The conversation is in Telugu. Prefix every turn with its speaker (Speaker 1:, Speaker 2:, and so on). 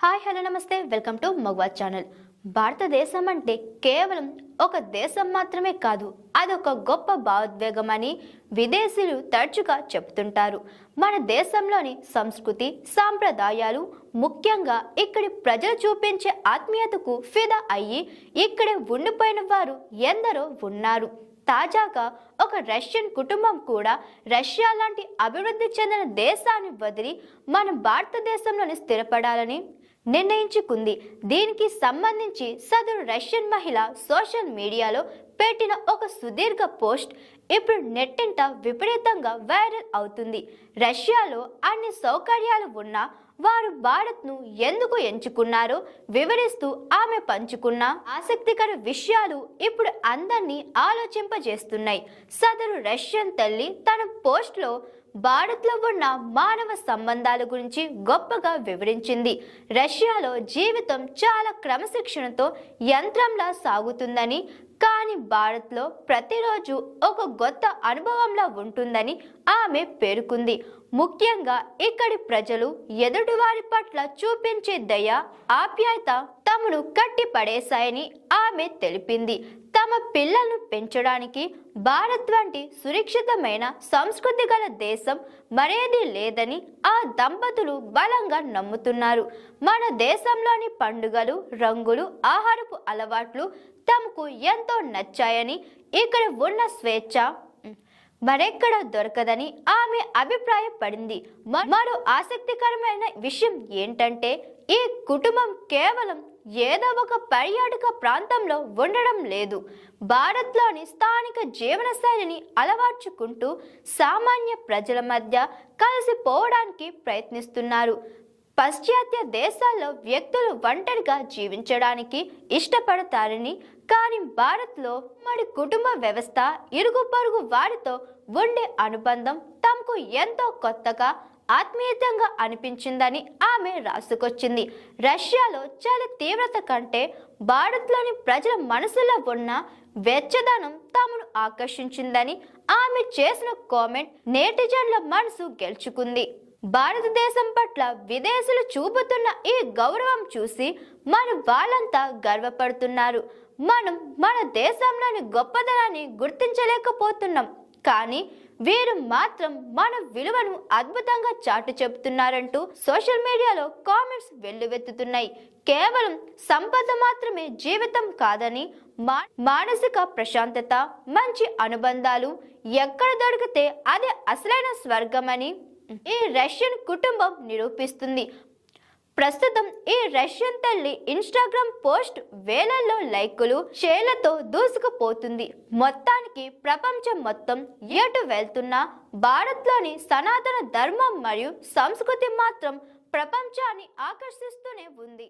Speaker 1: హాయ్ హలో నమస్తే. వెల్కమ్ టు మగవా ఛానల్. భారతదేశం అంటే కేవలం ఒక దేశం మాత్రమే కాదు అదొక గొప్ప భావోద్వేగం అని విదేశీయులు తరచుగా చెప్తుంటారు మన దేశంలోని సంస్కృతి సాంప్రదాయాలు ముఖ్యంగా ఇక్కడి ప్రజలు చూపించే ఆత్మీయతకు ఫిదా అయ్యి ఇక్కడే ఉండిపోయిన వారు ఎందరో ఉన్నారు. తాజాగా ఒక రష్యన్ కుటుంబం కూడా రష్యా లాంటి అభివృద్ధి చెందిన దేశాన్ని వదిలి మన భారతదేశంలోని స్థిరపడాలని నిర్ణయించుకుంది. దీనికి సంబంధించి సదరు రష్యన్ మహిళ సోషల్ మీడియాలో పెట్టిన ఒక సుదీర్ఘ పోస్ట్ ఇప్పుడు నెట్టింట విపరీతంగా వైరల్ అవుతుంది. రష్యాలో అన్ని సౌకర్యాలు ఉన్నా వారు భారత్ను ఎందుకు ఎంచుకున్నారో వివరిస్తూ ఆమె పంచుకున్న ఆసక్తికర విషయాలు ఇప్పుడు అందరినీ ఆలోచింపజేస్తున్నాయి. సదరు రష్యన్ తల్లి తన పోస్ట్లో భారత్లో ఉన్న మానవ సంబంధాల గురించి గొప్పగా వివరించింది. రష్యాలో జీవితం చాలా క్రమశిక్షణతో యంత్రంలా సాగుతుందని కానీ భారత్లో ప్రతిరోజు ఒక కొత్త అనుభవంలా ఉంటుందని ఆమె పేర్కొంది. ముఖ్యంగా ఇక్కడి ప్రజలు ఎదుటివారి పట్ల చూపించే దయ ఆప్యాయత తమను కట్టిపడేశాయని ఆమె తెలిపింది. తమ పిల్లలను పెంచడానికి భారత్ వంటి సురక్షితమైన సంస్కృతి గల దేశం మరేది లేదని ఆ దంపతులు బలంగా నమ్ముతున్నారు. మన దేశంలోని పండుగలు రంగులు ఆహారపు అలవాట్లు తమకు ఎంతో నచ్చాయని ఇక్కడ ఉన్న స్వేచ్ఛ మరెక్కడ దొరకదని ఆమె అభిప్రాయపడింది. మరో ఆసక్తికరమైన విషయం ఏంటంటే ఈ కుటుంబం కేవలం ఏదో ఒక పర్యాటక ప్రాంతంలో ఉండడం లేదు. భారత్లోని స్థానిక జీవనశైలిని అలవర్చుకుంటూ సామాన్య ప్రజల మధ్య కలిసిపోవడానికి ప్రయత్నిస్తున్నారు. పాశ్చాత్య దేశాల్లో వ్యక్తులు ఒంటరిగా జీవించడానికి ఇష్టపడతారని కానీ భారత్లో మరి కుటుంబ వ్యవస్థ ఇరుగు పొరుగు వారితో ఉండే అనుబంధం తమకు ఎంతో కొత్తగా ఆత్మీయతంగా అనిపించిందని ఆమె రాసుకొచ్చింది. రష్యాలో చాలా తీవ్రత కంటే భారత్లోని ప్రజల మనసులో ఉన్న వెచ్చదనం తమను ఆకర్షించిందని ఆమె చేసిన కామెంట్ నేటిజన్ల మనసు గెలుచుకుంది. భారతదేశం పట్ల విదేశీయులు చూపుతున్న ఈ గౌరవం చూసి మన వాళ్ళంతా గర్వపడుతున్నారు. మనం మన దేశంలోని గొప్పదనాన్ని గుర్తించలేకపోతున్నాం. కానీ వీరు మాత్రం మన విలువను అద్భుతంగా చాటు చెబుతున్నారంటూ సోషల్ మీడియాలో కామెంట్స్ వెల్లువెత్తుతున్నాయి. కేవలం సంపద మాత్రమే జీవితం కాదని మా మానసిక ప్రశాంతత మంచి అనుబంధాలు ఎక్కడ దొరికితే అదే అసలైన స్వర్గమని ఈ రష్యన్ కుటుంబం నిరూపిస్తుంది. ప్రస్తుతం ఈ రష్యన్ తల్లి ఇన్స్టాగ్రామ్ పోస్ట్ వేలల్లో లైకులు షేర్లతో దూసుకుపోతుంది. మొత్తానికి ప్రపంచం మొత్తం ఎటు వెళ్తున్నా భారత్లోని సనాతన ధర్మం మరియు సంస్కృతి మాత్రం ప్రపంచాన్ని ఆకర్షిస్తూనే ఉంది.